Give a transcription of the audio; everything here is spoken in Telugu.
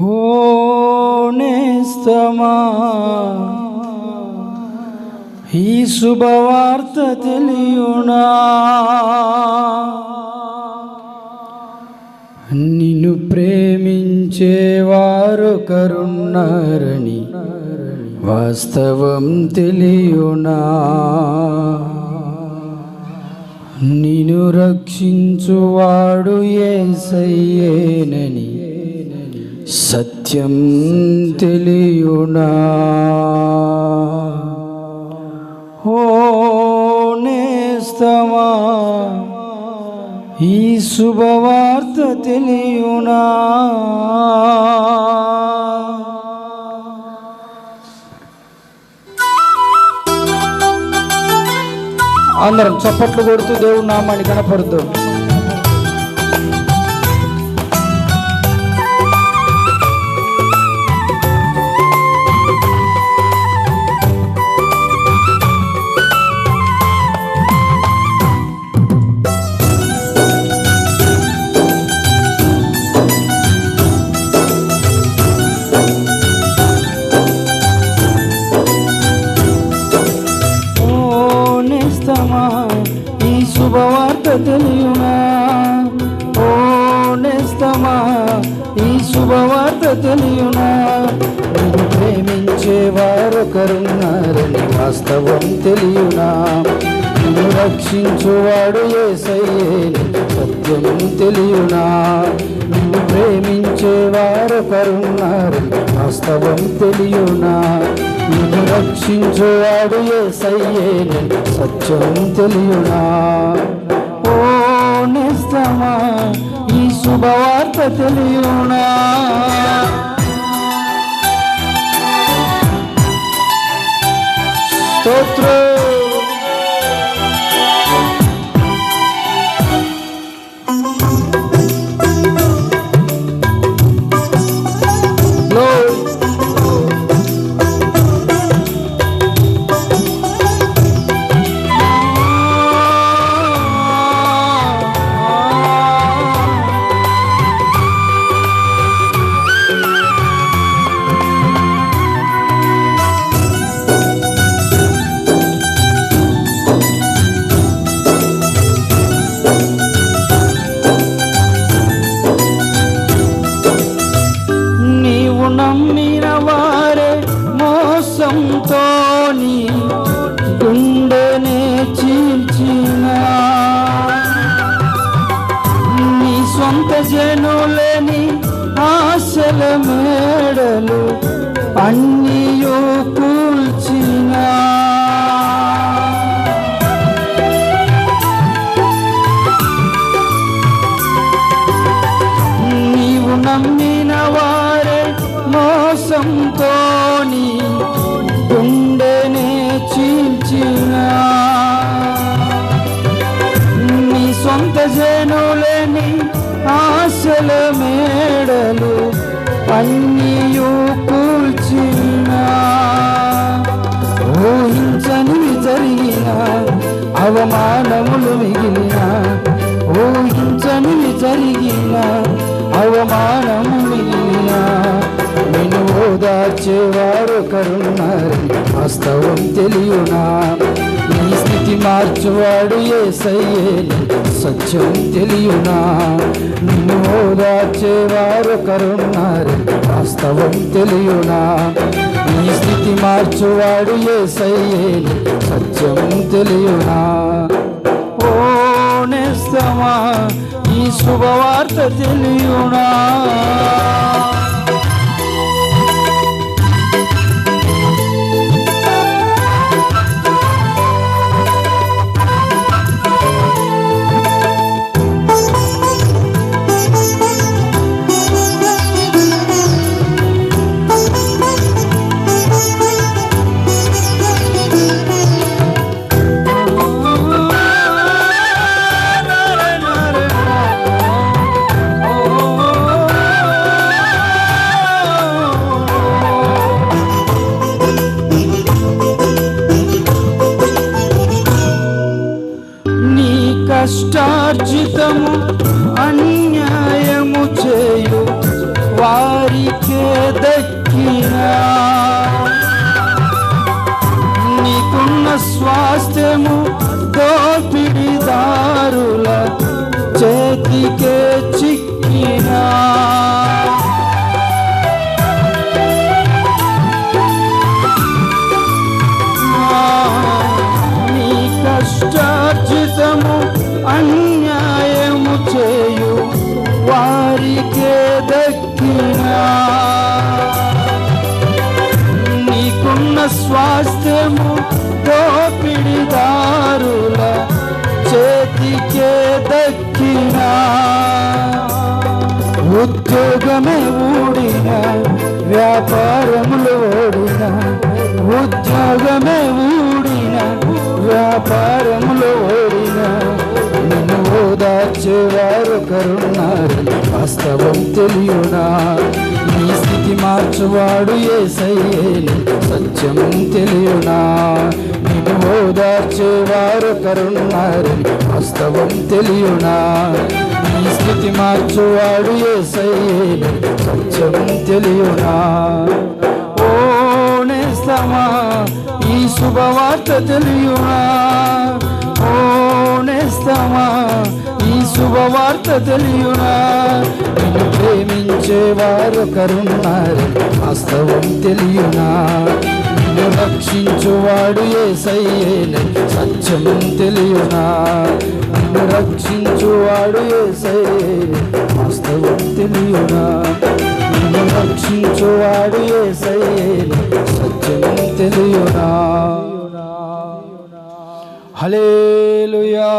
ఓ ఈ శుభవార్త తెలియునా. నిన్ను ప్రేమించేవారు కరున్నారని వాస్తవం తెలియునా. నిన్ను రక్షించువాడు ఏసయ్యేనని సత్యం తెలియునా? ఓ నేస్తమా ఈ శుభవార్త తెలియునా? అందరం చప్పట్లు కొడుతూ దేవుడు నామాన్ని కనపడుతూ శుభవార్త తెలియనా? నిన్ను ప్రేమించే వారొకరున్నారని వాస్తవం తెలియనా? నిన్ను రక్షించువాడు ఏసయ్యే సత్యం తెలియనా? నిన్ను ప్రేమించే వారొకరున్నారని వాస్తవం తెలియనా? నిన్ను రక్షించువాడు ఏసయ్యే సత్యం తెలియనా? ఓ నిస్తమా శుభవార్త తెలియనా? స్తోత్రం. నమ్మిన వారే మోసంతో గుండెనే చీల్చిన. నీ సొంత జనులని ఆశల మేడలు అన్నీయు మోసంతో గుండెనే చీల్చిన. నీ సొంత జనులని ఆశల మేడలు అన్నీయు కూల్చిన. ఊహించనివి జరిగిన అవమానములు మిగిలిన. ఊహించనివి జరిగిన అవమానములు దాచేవారు ఓదార్చేవారు వాస్తవం తెలియనా? నీ స్థితి మార్చువాడు ఏసయ్యేని సత్యం తెలియనా? నిన్ను ఓదార్చేవారు కరుణారని వాస్తవం తెలియనా? నీ స్థితి మార్చువాడు ఏసయ్యేని సత్యం తెలియనా? ఓ నేస్తమా ఈ శుభవార్త తెలియనా? స్వాస్థ్యము దోపిడిదారుల చేతికే చిక్కినా. నీ కష్టార్జితము అన్యాయము చేయు వారికే దక్కినా. నీకున్న స్వాస్థ్యము ఉద్యోగమే ఊడిన వ్యాపారములు ఓడిన ఉద్యోగమే ఊడిన వ్యాపారములు ఓడిన నిన్ను ఓదార్చేవారు కరున్నారు వాస్తవం తెలియనా? నీ స్థితి మార్చువాడు ఏసయ్యేని సత్యం తెలియనా? ఓదార్చేవారు కరున్నారని వాస్తవం తెలియనా? ఈ స్థితి మార్చువాడు ఏసయ్యేని సత్యం తెలియనా? ఓ నేస్తమా ఈ శుభవార్త తెలియనా? ఓ నేస్తమా ఈ శుభవార్త తెలియనా? నిన్ను ప్రేమించేవారు కరున్నారు వాస్తవం తెలియనా? నన్ను రక్షించువాడు ఏసయ్యేనే సత్యం తెలియనా? నన్ను రక్షించువాడు ఏసయ్యేనే వాస్తవం తెలియనా? నన్ను రక్షించువాడు ఏసయ్యేనే సత్యం తెలియనా? హల్లెలూయా.